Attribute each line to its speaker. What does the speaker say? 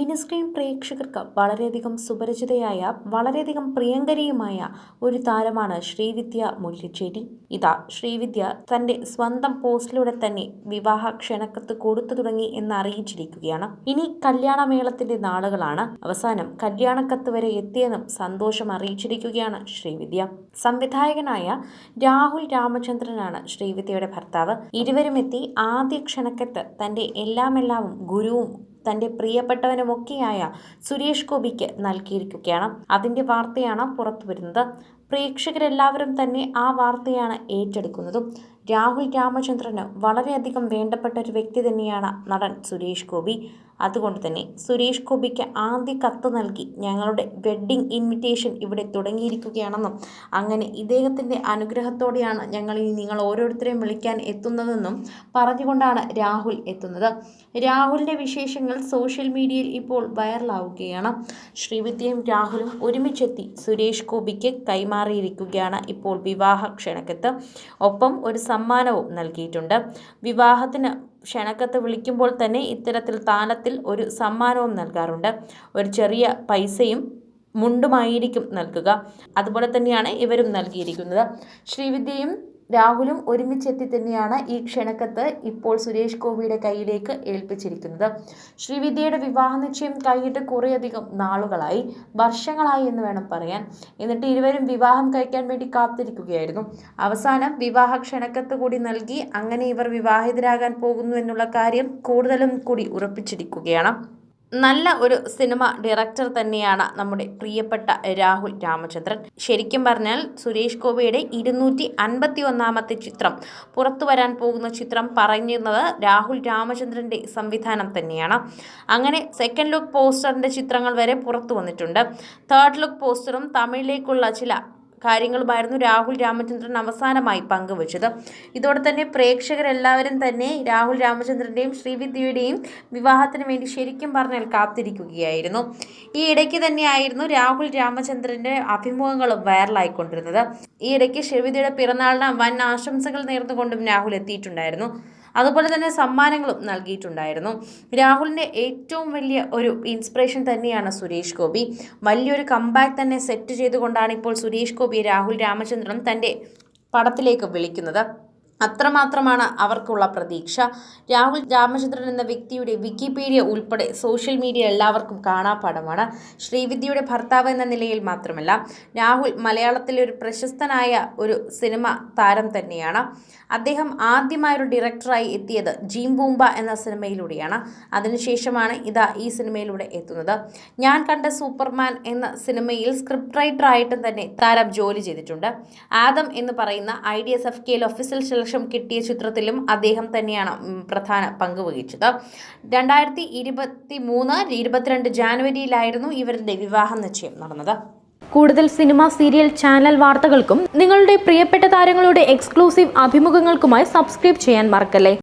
Speaker 1: Mini screen പ്രേക്ഷകർക്ക് വളരെയധികം സുപരിചിതയായ വളരെയധികം പ്രിയങ്കരിയുമായ ഒരു താരമാണ് ശ്രീവിദ്യ മുല്ലിച്ചേരി. ഇതാ ശ്രീവിദ്യ തന്റെ സ്വന്തം പോസ്റ്റിലൂടെ തന്നെ വിവാഹ ക്ഷണക്കത്ത് കൊടുത്തു തുടങ്ങി എന്ന് അറിയിച്ചിരിക്കുകയാണ് ഇനി കല്യാണമേളത്തിന്റെ നാളുകളാണ്. അവസാനം കല്യാണക്കത്ത് വരെ എത്തിയെന്നും സന്തോഷം അറിയിച്ചിരിക്കുകയാണ് ശ്രീവിദ്യ. സംവിധായകനായ രാഹുൽ രാമചന്ദ്രനാണ് ശ്രീവിദ്യയുടെ ഭർത്താവ്. ഇരുവരും എത്തി ആദ്യ ക്ഷണക്കത്ത് തന്റെ എല്ലാമെല്ലാവും ഗുരുവും തന്റെ പ്രിയപ്പെട്ടവനുമൊക്കെയായ സുരേഷ് ഗോപിക്ക് നൽകിയിരിക്കുകയാണ്. അതിന്റെ വാർത്തയാണ് പുറത്തു വരുന്നത് പ്രേക്ഷകരെല്ലാവരും തന്നെ ആ വാർത്തയാണ് ഏറ്റെടുക്കുന്നതും. രാഹുൽ രാമചന്ദ്രന് വളരെയധികം വേണ്ടപ്പെട്ട ഒരു വ്യക്തി തന്നെയാണ് നടൻ സുരേഷ് ഗോപി. അതുകൊണ്ട് തന്നെ സുരേഷ് ഗോപിക്ക് ആദ്യ കത്ത് നൽകി ഞങ്ങളുടെ വെഡ്ഡിംഗ് ഇൻവിറ്റേഷൻ ഇവിടെ തുടങ്ങിയിരിക്കുകയാണെന്നും അങ്ങനെ ഇദ്ദേഹത്തിന്റെ അനുഗ്രഹത്തോടെയാണ് ഞങ്ങൾ ഈ നിങ്ങൾ ഓരോരുത്തരെയും വിളിക്കാൻ എത്തുന്നതെന്നും പറഞ്ഞുകൊണ്ടാണ് രാഹുൽ എത്തുന്നത്. രാഹുലിന്റെ വിശേഷങ്ങൾ സോഷ്യൽ മീഡിയയിൽ ഇപ്പോൾ വൈറലാവുകയാണ്. ശ്രീവിദ്യയും രാഹുലും ഒരുമിച്ചെത്തി സുരേഷ് ഗോപിക്ക് കൈമാറിയിരിക്കുകയാണ് ഇപ്പോൾ വിവാഹ ക്ഷണക്കത്ത്. ഒപ്പം ഒരു സമ്മാനവും നൽകിയിട്ടുണ്ട്. വിവാഹത്തിന് ക്ഷണക്കത്ത് വിളിക്കുമ്പോൾ തന്നെ ഇത്തരത്തിൽ താലത്തിൽ ഒരു സമ്മാനവും നൽകാറുണ്ട്. ഒരു ചെറിയ പൈസയും മുണ്ടുമായിരിക്കും നൽകുക. അതുപോലെ തന്നെയാണ് ഇവരും നൽകിയിരിക്കുന്നത്. ശ്രീവിദ്യയും രാഹുലും ഒരുമിച്ചെത്തി തന്നെയാണ് ഈ ക്ഷണക്കത്ത് ഇപ്പോൾ സുരേഷ് ഗോപിയുടെ കയ്യിലേക്ക് ഏൽപ്പിച്ചിരിക്കുന്നത്. ശ്രീവിദ്യയുടെ വിവാഹ നിശ്ചയം കഴിഞ്ഞിട്ട് കുറേയധികം നാളുകളായി വർഷങ്ങളായി എന്ന് വേണം പറയാൻ. എന്നിട്ട് ഇരുവരും വിവാഹം കഴിക്കാൻ വേണ്ടി കാത്തിരിക്കുകയായിരുന്നു. അവസാനം വിവാഹ ക്ഷണക്കത്ത് കൂടി നൽകി അങ്ങനെ ഇവർ വിവാഹിതരാകാൻ പോകുന്നു എന്നുള്ള കാര്യം കൂടുതലും കൂടി ഉറപ്പിച്ചിരിക്കുകയാണ്. നല്ല ഒരു സിനിമ ഡയറക്ടർ തന്നെയാണ് നമ്മുടെ പ്രിയപ്പെട്ട രാഹുൽ രാമചന്ദ്രൻ. ശരിക്കും പറഞ്ഞാൽ സുരേഷ് ഗോപിയുടെ ഇരുന്നൂറ്റി അൻപത്തി ഒന്നാമത്തെ ചിത്രം പുറത്തു വരാൻ പോകുന്ന ചിത്രം പറയുന്നത് രാഹുൽ രാമചന്ദ്രന്റെ സംവിധാനം തന്നെയാണ്. അങ്ങനെ സെക്കൻഡ് ലുക്ക് പോസ്റ്ററിന്റെ ചിത്രങ്ങൾ വരെ പുറത്തു വന്നിട്ടുണ്ട്. തേർഡ് ലുക്ക് പോസ്റ്ററും തമിഴിലേക്കുള്ള ചില കാര്യങ്ങളുമായിരുന്നു രാഹുൽ രാമചന്ദ്രൻ അവസാനമായി പങ്കുവച്ചത്. ഇതോടെ തന്നെ പ്രേക്ഷകരെല്ലാവരും തന്നെ രാഹുൽ രാമചന്ദ്രന്റെയും ശ്രീവിദ്യയുടെയും വിവാഹത്തിന് വേണ്ടി ശരിക്കും പറഞ്ഞാൽ കാത്തിരിക്കുകയായിരുന്നു. ഈ ഇടയ്ക്ക് തന്നെയായിരുന്നു രാഹുൽ രാമചന്ദ്രന്റെ അഭിമുഖങ്ങളും വൈറലായിക്കൊണ്ടിരുന്നത്. ഈ ഇടയ്ക്ക് ശ്രീവിദ്യയുടെ പിറന്നാളിന് വൻ ആശംസകൾ നേർന്നുകൊണ്ടും രാഹുൽ എത്തിയിട്ടുണ്ടായിരുന്നു. അതുപോലെ തന്നെ സമ്മാനങ്ങളും നൽകിയിട്ടുണ്ടായിരുന്നു. രാഹുലിന്റെ ഏറ്റവും വലിയ ഒരു ഇൻസ്പിറേഷൻ തന്നെയാണ് സുരേഷ് ഗോപി. വലിയൊരു കമ്പാക്ക് തന്നെ സെറ്റ് ചെയ്തുകൊണ്ടാണ് ഇപ്പോൾ സുരേഷ് ഗോപി രാഹുൽ രാമചന്ദ്രൻ തന്റെ പടത്തിലേക്ക് വിളിക്കുന്നത്. അത്രമാത്രമാണ് അവർക്കുള്ള പ്രതീക്ഷ. രാഹുൽ രാമചന്ദ്രൻ എന്ന വ്യക്തിയുടെ വിക്കിപീഡിയ ഉൾപ്പെടെ സോഷ്യൽ മീഡിയ എല്ലാവർക്കും കാണാപ്പാടമാണ് ശ്രീവിദ്യയുടെ ഭർത്താവ് എന്ന നിലയിൽ മാത്രമല്ല രാഹുൽ മലയാളത്തിലെ ഒരു പ്രശസ്തനായ ഒരു സിനിമ താരം തന്നെയാണ്. അദ്ദേഹം ആദ്യമായ ഒരു ഡയറക്ടറായി എത്തിയത് ജീം ബൂംബ എന്ന സിനിമയിലൂടെയാണ്. അതിനുശേഷമാണ് ഇതാ ഈ സിനിമയിലൂടെ എത്തുന്നത്. ഞാൻ കണ്ട സൂപ്പർമാൻ എന്ന സിനിമയിൽ സ്ക്രിപ്റ്റ് റൈറ്ററായിട്ടും തന്നെ താരം ജോലി ചെയ്തിട്ടുണ്ട്. ആദം എന്ന് പറയുന്ന ഐ ഡി എസ് എഫ് കെയിൽ ഒഫീഷ്യൽ സെലക്ഷൻ കിട്ടിയ ചിത്രത്തിലും അദ്ദേഹം തന്നെയാണ് പ്രധാന പങ്ക് വഹിച്ചത്. രണ്ടായിരത്തി ഇരുപത്തി മൂന്ന് ഇരുപത്തിരണ്ട് ജാനുവരിയിലായിരുന്നു ഇവരുടെ വിവാഹ നിശ്ചയം നടന്നത്.
Speaker 2: കൂടുതൽ സിനിമ സീരിയൽ ചാനൽ വാർത്തകൾക്കും നിങ്ങളുടെ പ്രിയപ്പെട്ട താരങ്ങളുടെ എക്സ്ക്ലൂസീവ് അഭിമുഖങ്ങൾക്കുമായി സബ്സ്ക്രൈബ് ചെയ്യാൻ മറക്കല്ലേ?